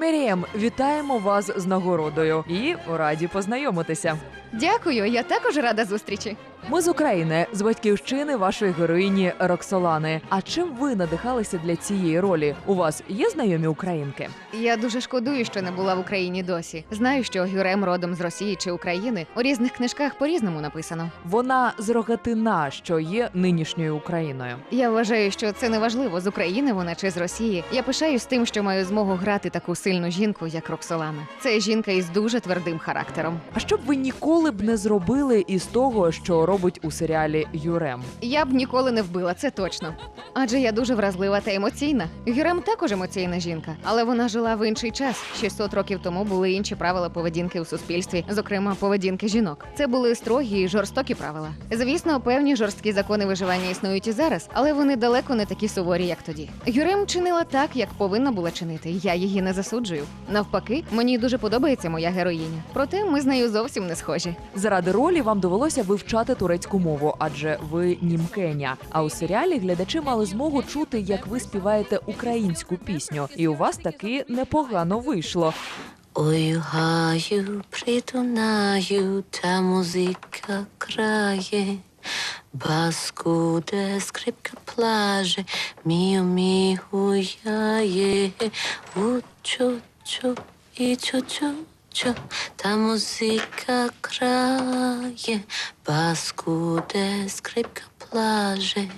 Мірієм, вітаємо вас з нагородою і раді познайомитися. Дякую, я також рада зустрічі. Ми з України, з батьківщини вашої героїні Роксолани. А чим ви надихалися для цієї ролі? У вас є знайомі українки? Я дуже шкодую, що не була в Україні досі. Знаю, що Гюрем родом з Росії чи України. У різних книжках по-різному написано. Вона з Рогатина, що є нинішньою Україною. Я вважаю, що це не важливо з України вона чи з Росії. Я пишаюсь тим, що маю змогу грати таку сильну жінку, як Роксолана. Це жінка із дуже твердим характером. А що б ви ніколи б не зробили із того, що робить у серіалі Юрем? Я б ніколи не вбила, це точно. Адже я дуже вразлива та емоційна. Гюрем також емоційна жінка, але вона жила в інший час. 600 років тому були інші правила поведінки у суспільстві, зокрема поведінки жінок. Це були строгі і жорстокі правила. Звісно, певні жорсткі закони виживання існують і зараз, але вони далеко не такі суворі, як тоді. Гюрем чинила так, як повинна була чинити. Я її не засуджую. Навпаки, мені дуже подобається моя героїня. Проте ми з нею зовсім не схожі. Заради ролі вам довелося вивчати турецьку мову, адже ви німкеня. А у серіалі глядачі мали змогу чути, як ви співаєте українську пісню, і у вас таки непогано вийшло. Ой, гаю, притунаю, та музика крає. Бас куде скрипка плаже, міо мі гуяє. У-чо-чо і чо-чо-чо, та музика крає. паскуде скрипка плаже,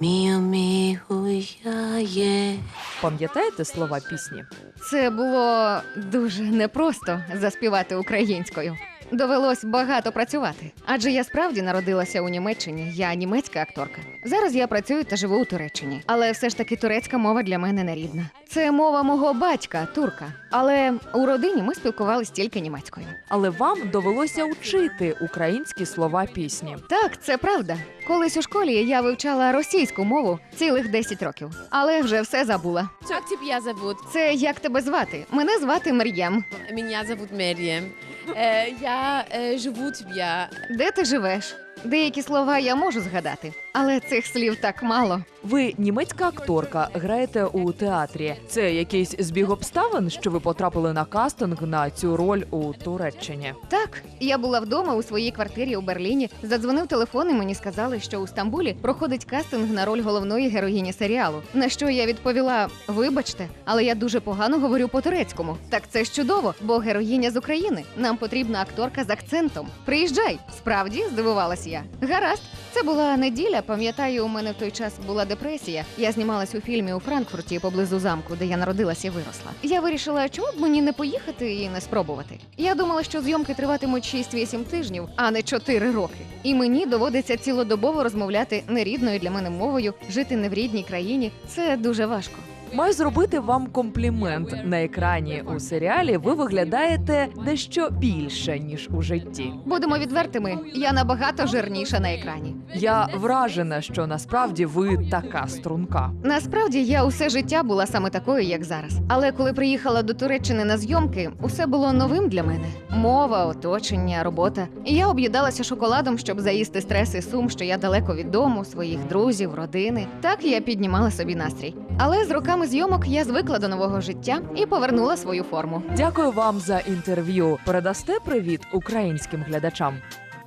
мію мі гуяє. Пам'ятаєте слова пісні? Це було дуже непросто заспівати українською. Довелось багато працювати, адже я справді народилася у Німеччині. Я німецька акторка. Зараз я працюю та живу у Туреччині, але все ж таки турецька мова для мене не рідна. Це мова мого батька, турка. Але у родині ми спілкувалися тільки німецькою. Але вам довелося вчити українські слова пісні. Так, це правда. Колись у школі я вивчала російську мову цілих 10 років, але вже все забула. Как тебя зовут? Це як тебе звати? Мене звати Мар'ям. Меня зовут Мерьем. Э, я э, живу тебя. Де ти живеш? Деякі слова я можу згадати, але цих слів так мало. Ви німецька акторка, граєте у театрі. Це якийсь збіг обставин, що ви потрапили на кастинг на цю роль у Туреччині. Так, я була вдома у своїй квартирі у Берліні. Задзвонив телефон, і мені сказали, що у Стамбулі проходить кастинг на роль головної героїні серіалу. На що я відповіла: вибачте, але я дуже погано говорю по-турецькому. Так це ж чудово, бо героїня з України. Нам потрібна акторка з акцентом. Приїжджай, справді здивувалась я. Гаразд, це була неділя. Пам'ятаю, у мене в той час була депресія. Я знімалась у фільмі у Франкфурті поблизу замку, де я народилася і виросла. Я вирішила, чому б мені не поїхати і не спробувати. Я думала, що зйомки триватимуть 6-8 тижнів, а не 4 роки. І мені доводиться цілодобово розмовляти нерідною для мене мовою, жити не в рідній країні. Це дуже важко. Маю зробити вам комплімент на екрані у серіалі. Ви виглядаєте дещо більше ніж у житті. Будемо відвертими, я набагато жирніша на екрані. Я вражена, що насправді ви така струнка. Насправді я усе життя була саме такою, як зараз. Але коли приїхала до Туреччини на зйомки, усе було новим для мене: мова, оточення, робота. І я об'їдалася шоколадом, щоб заїсти стрес і сум, що я далеко від дому, своїх друзів, родини. Так я піднімала собі настрій. Але з роками зйомок я звикла до нового життя і повернула свою форму. Дякую вам за інтерв'ю. Передасте привіт українським глядачам.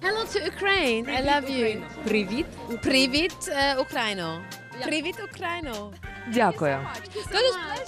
Hello to Ukraine. I love you. Привіт. Привіт, uh, Україно. Привіт, Україно. Дякую. Дуже